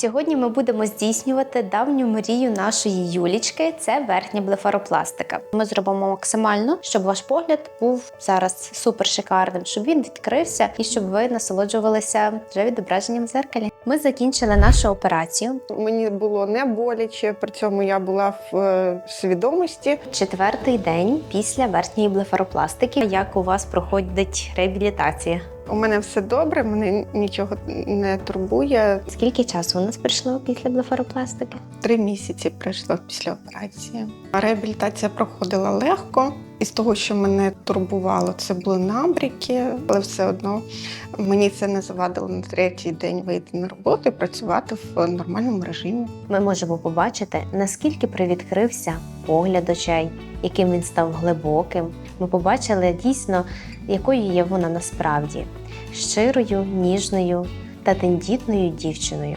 Сьогодні ми будемо здійснювати давню мрію нашої Юлічки це верхня блефаропластика. Ми зробимо максимально, щоб ваш погляд був зараз супер шикарним, щоб він відкрився і щоб ви насолоджувалися вже відображенням в зеркалі. Ми закінчили нашу операцію. Мені було не боляче, при цьому я була в е, свідомості. Четвертий день після верхньої блефаропластики. Як у вас проходить реабілітація? У мене все добре, мене нічого не турбує. Скільки часу у нас пройшло після блефаропластики? Три місяці пройшло після операції. Реабілітація проходила легко. Із того, що мене турбувало, це були набріки, але все одно мені це не завадило на третій день вийти на роботу і працювати в нормальному режимі. Ми можемо побачити, наскільки привідкрився погляд очей, яким він став глибоким. Ми побачили дійсно, якою є вона насправді щирою, ніжною та тендітною дівчиною.